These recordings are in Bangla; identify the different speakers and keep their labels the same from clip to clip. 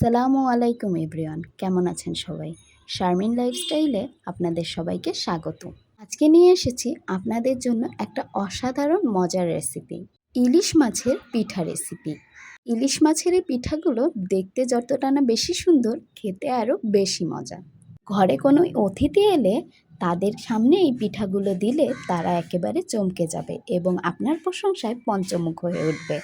Speaker 1: আসসালামু আলাইকুম এভরিওয়ান, কেমন আছেন সবাই? শারমিন লাইফস্টাইলে আপনাদের সবাইকে স্বাগত। আজকে নিয়ে এসেছি আপনাদের জন্য একটা অসাধারণ মজার রেসিপি, ইলিশ মাছের পিঠা রেসিপি। ইলিশ মাছের এই পিঠাগুলো দেখতে যতটা না বেশি সুন্দর, খেতে আরও বেশি মজা। ঘরে কোনো অতিথি এলে তাদের সামনে এই পিঠাগুলো দিলে তারা একেবারে চমকে যাবে এবং আপনার প্রশংসায় পঞ্চমুখ হয়ে উঠবে।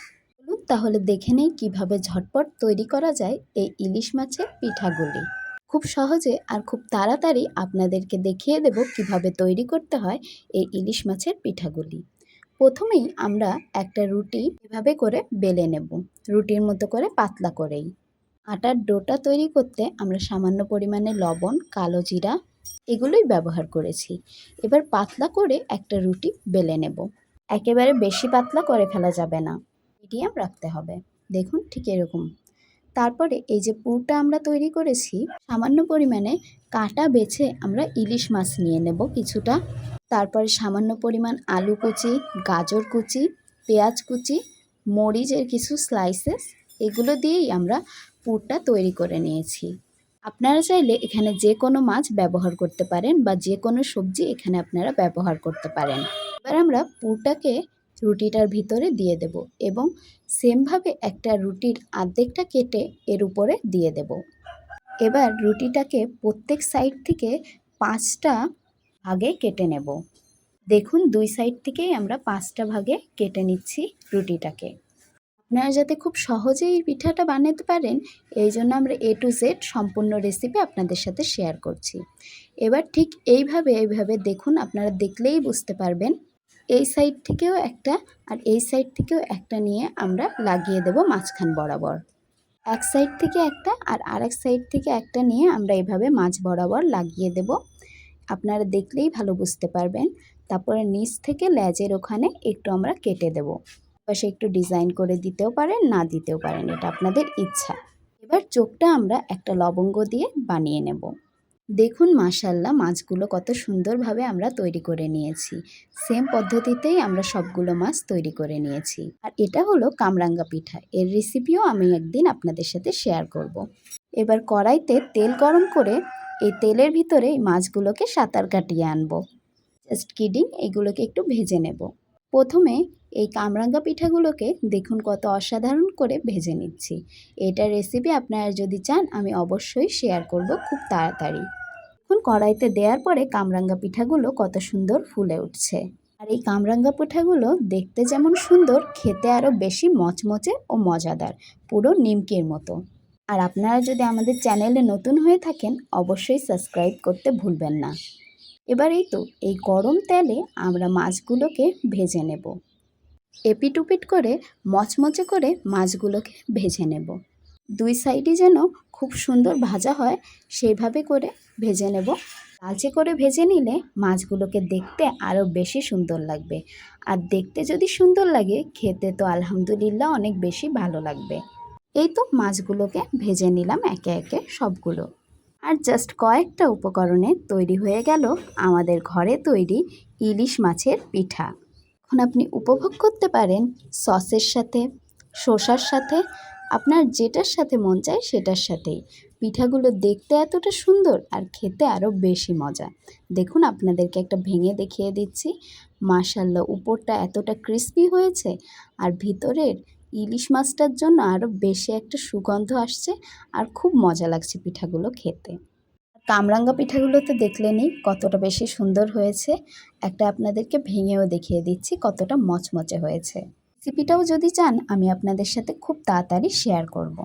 Speaker 1: তাহলে দেখে নেই কীভাবে ঝটপট তৈরি করা যায় এই ইলিশ মাছের পিঠাগুলি। খুব সহজে আর খুব তাড়াতাড়ি আপনাদেরকে দেখিয়ে দেব কীভাবে তৈরি করতে হয় এই ইলিশ মাছের পিঠাগুলি। প্রথমেই আমরা একটা রুটি এভাবে করে বেলে নেব, রুটির মতো করে পাতলা করেই। আটার ডোটা তৈরি করতে আমরা সামান্য পরিমাণে লবণ, কালো জিরা এগুলোই ব্যবহার করেছি। এবার পাতলা করে একটা রুটি বেলে নেব। একেবারে বেশি পাতলা করে ফেলা যাবে না। মিডিয়াম রাখতে হবে। দেখুন ঠিক এরকম। তারপরে এই যে পুরটা আমরা তৈরি করেছি, সামান্য পরিমাণে কাটা বেছে আমরা ইলিশ মাছ নিয়ে নেব কিছুটা। তারপরে সামান্য পরিমাণ আলু কুচি, গাজর কুচি, পেঁয়াজ কুচি, মরিচের কিছু স্লাইসেস এগুলো দিয়েই আমরা পুরটা তৈরি করে নিয়েছি। আপনারা চাইলে এখানে যে কোনো মাছ ব্যবহার করতে পারেন বা যে কোনো সবজি এখানে আপনারা ব্যবহার করতে পারেন। এবার আমরা পুরটাকে রুটিটার ভিতরে দিয়ে দেব এবং সেমভাবে একটা রুটির আর্ধেকটা কেটে এর উপরে দিয়ে দেব। এবার রুটিটাকে প্রত্যেক সাইড থেকে পাঁচটা ভাগে কেটে নেব। দেখুন, দুই সাইড থেকেই আমরা পাঁচটা ভাগে কেটে নিচ্ছি রুটিটাকে। আপনারা যাতে খুব সহজেই পিঠাটা বানাতে পারেন, এই জন্য আমরা এ টু জেড সম্পূর্ণ রেসিপি আপনাদের সাথে শেয়ার করছি। এবার ঠিক এইভাবে এইভাবে দেখুন, আপনারা দেখলেই বুঝতে পারবেন এই সাইড থেকেও একটা আর এই সাইড থেকেও একটা নিয়ে আমরা লাগিয়ে দেব মাঝখান বরাবর। এক সাইড থেকে একটা আর আরেক সাইড থেকে একটা নিয়ে আমরা এভাবে মাছ বরাবর লাগিয়ে দেব। আপনারা দেখলেই ভালো বুঝতে পারবেন। তারপরে নিচ থেকে লেজের ওখানে একটু আমরা কেটে দেব। পাশে একটু ডিজাইন করে দিতেও পারেন, না দিতেও পারেন, এটা আপনাদের ইচ্ছা। এবার চোখটা আমরা একটা লবঙ্গ দিয়ে বানিয়ে নেব। দেখুন মাশাল্লাহ, মাছগুলো কত সুন্দরভাবে আমরা তৈরি করে নিয়েছি। সেম পদ্ধতিতেই আমরা সবগুলো মাছ তৈরি করে নিয়েছি। আর এটা হলো কামরাঙ্গা পিঠা। এর রেসিপিও আমি একদিন আপনাদের সাথে শেয়ার করব। এবার কড়াইতে তেল গরম করে এই তেলের ভিতরে মাছগুলোকে সাঁতার কাটিয়ে আনব। জাস্ট কিডিং এগুলোকে একটু ভেজে নেব। প্রথমে এই কামরাঙ্গা পিঠাগুলোকে দেখুন কত অসাধারণ করে ভেজে নিচ্ছি। এটা রেসিপি আপনারা যদি চান, আমি অবশ্যই শেয়ার করব খুব তাড়াতাড়ি। এখন কড়াইতে দেওয়ার পরে কামরাঙ্গা পিঠাগুলো কত সুন্দর ফুলে উঠছে। আর এই কামরাঙ্গা পিঠাগুলো দেখতে যেমন সুন্দর, খেতে আরও বেশি মচমচে ও মজাদার, পুরো নিমকির মতো। আর আপনারা যদি আমাদের চ্যানেলে নতুন হয়ে থাকেন, অবশ্যই সাবস্ক্রাইব করতে ভুলবেন না। এবার এই তো, এই গরম তেলে আমরা মাছগুলোকে ভেজে নেব। এপিটুপিট করে মচমচে করে মাছগুলোকে ভেজে নেব। দুই সাইডে যেন খুব সুন্দর ভাজা হয়, সেইভাবে করে ভেজে নেব। লালচে করে ভেজে নিলে মাছগুলোকে দেখতে আরও বেশি সুন্দর লাগবে। আর দেখতে যদি সুন্দর লাগে, খেতে তো আলহামদুলিল্লাহ অনেক বেশি ভালো লাগবে। এই তো মাছগুলোকে ভেজে নিলাম একে একে সবগুলো। আর জাস্ট কয়েকটা উপকরণে তৈরি হয়ে গেল আমাদের ঘরে তৈরি ইলিশ মাছের পিঠা। এখন আপনি উপভোগ করতে পারেন সসের সাথে, শসার সাথে, আপনার যেটার সাথে মন চায় সেটার সাথেই। পিঠাগুলো দেখতে এতটা সুন্দর আর খেতে আরও বেশি মজা। দেখুন আপনাদেরকে একটা ভেঙে দেখিয়ে দিচ্ছি। মাশাল্লাহ উপরটা এতটা ক্রিস্পি হয়েছে আর ভিতরের ইলিশ মাছটার জন্য আরও বেশি একটা সুগন্ধ আসছে আর খুব মজা লাগছে পিঠাগুলো খেতে। কামরাঙ্গা পিঠাগুলো তো দেখলেনই কতটা বেশি সুন্দর হয়েছে। একটা আপনাদেরকে ভেঙেও দেখিয়ে দিচ্ছি কতটা মচমচে হয়েছে। রেসিপিটাও যদি চান, আমি আপনাদের সাথে খুব তাড়াতাড়ি শেয়ার করব।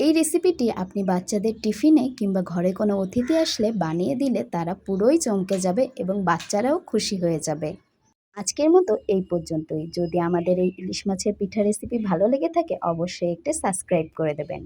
Speaker 1: এই রেসিপিটি আপনি বাচ্চাদের টিফিনে কিংবা ঘরে কোনো অতিথি আসলে বানিয়ে দিলে তারা পুরোই চমকে যাবে এবং বাচ্চারাও খুশি হয়ে যাবে। আজকের মতো এই পর্যন্তই। যদি আমাদের এই ইলিশ মাছের পিঠা রেসিপি ভালো লেগে থাকে, অবশ্যই একটা সাবস্ক্রাইব করে দেবেন।